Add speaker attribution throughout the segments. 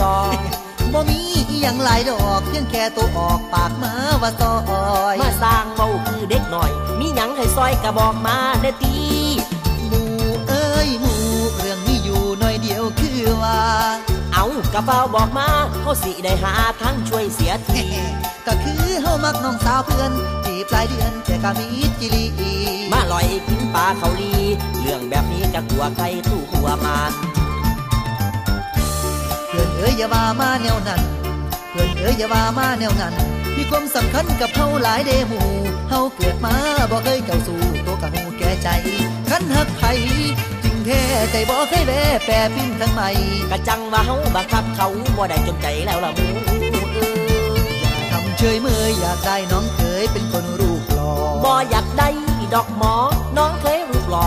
Speaker 1: ซอย
Speaker 2: บ่มีอย่างหลายดอกเพียงแค่ตัวออกปากมาว่าซอย
Speaker 1: มาสร้างเบาคือเด็กหน่อย มีหยังให้ซอยกระบอกมาเด้ตี
Speaker 2: หมูเอ้ยหมูเรื่องนี้อยู่หน่อยเดียวคือว่า
Speaker 1: เอากระเป๋าบอกมาเขาสิได้หาทั้งช่วยเสียที
Speaker 2: ก็คือเฮามักน้องสาวเพื่อนจีบปลายเดือนแค่กามีจิลี
Speaker 1: มาลอยกินปลาเขาลี เรื่องแบบนี้จะกลัวใครตู้กลัวมัน
Speaker 2: เพื่ อนเอ๋ยอย่าว่ามาแนวนั้นเพื่อนเอ๋ยอย่าว่ามาแนวนั้น มีความสำคัญกับเฮาหลายเดหมูเฮาเกิดมาบ่เคยเก่าสู่ตัวกะหูแก่ใจคันหักไผจริงแท้ใจบ่เคยแวแปรปิ้นทั้งใหม่
Speaker 1: กะจังว่าเฮาบังคับเขาบ่ได้จนใจแล้วล่ะมู
Speaker 2: ทำเฉยเมยอยากได้น้องเคยเป็นคนรูปหล่อ
Speaker 1: บ่อยากได้ดอกหมอน้องเคยรูปหล่อ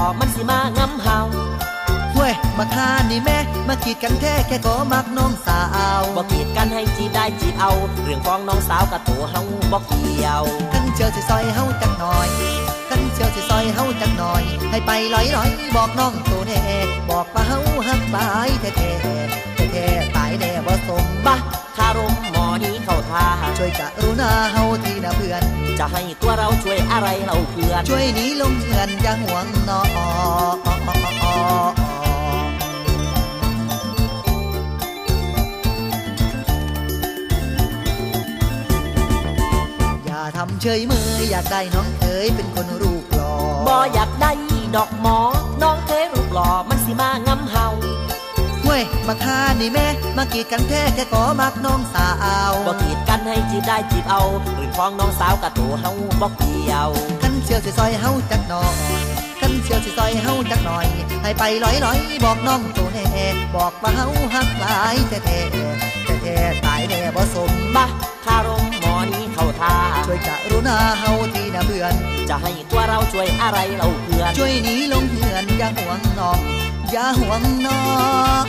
Speaker 1: มา
Speaker 2: คานี่แม่มากีดกันแท้แค่ขอมักน้องสาว
Speaker 1: บอกกีดกันให้จีได้จีเอา เรื่องฟ้องน้องสาวกับตัวเฮาบอกเกี่ยว
Speaker 2: กันเชียวสิซอยเฮาจังหน่อยกันเชียวสิซอยเฮาจังหน่อย ให้ไปลอยลอยบอกน้องตัวแน่บอกว่าเฮาหักบายแท้แท้แท้ตายแน่บ่สม
Speaker 1: บะคารมหมอนี้เข้าท่า
Speaker 2: ช่วยกะรุณาเฮาทีนะเพื่อน
Speaker 1: จะให้ตัวเราช่วยอะไรเราเพื่อน
Speaker 2: ช่วยหนีลงเหือนอย่าห่วงนอ ทำเฉยเมยอยากได้น้องเคยเป็นคนรูปหล่อ
Speaker 1: บ่อยากได้ดอกหมอ น้องเคยรูปหล่อมันสิมางำเฮา
Speaker 2: เว้ยมาคานี่แม่ มากีดกันแท้แค่ขอมักน้องสาว
Speaker 1: บ่กีดกันให้จีบได้จีบเอาหรือฟ้องน้องสาวกับตัวเฮาบ่เกี่ยว
Speaker 2: กันเชียวสิซอยเฮาจักหน่อยกันเชียวสิซอยเฮาจักหน่อย ให้ไปลอยลอยบอกน้องตัวแน่บอกว่าเฮาหักหลายแท้แท้แท้ตายแน่บ่สม
Speaker 1: บ้าคารมหมอนี้ เข้าท่า
Speaker 2: ช่วยกะรุณาเฮาทีนะเพื่อน
Speaker 1: จะให้ตัวเราช่วยอะไรเราเพื่อน
Speaker 2: ช่วยหนีลงเพื่อนอย่าห่วงน้องอย่าห่วงน้อง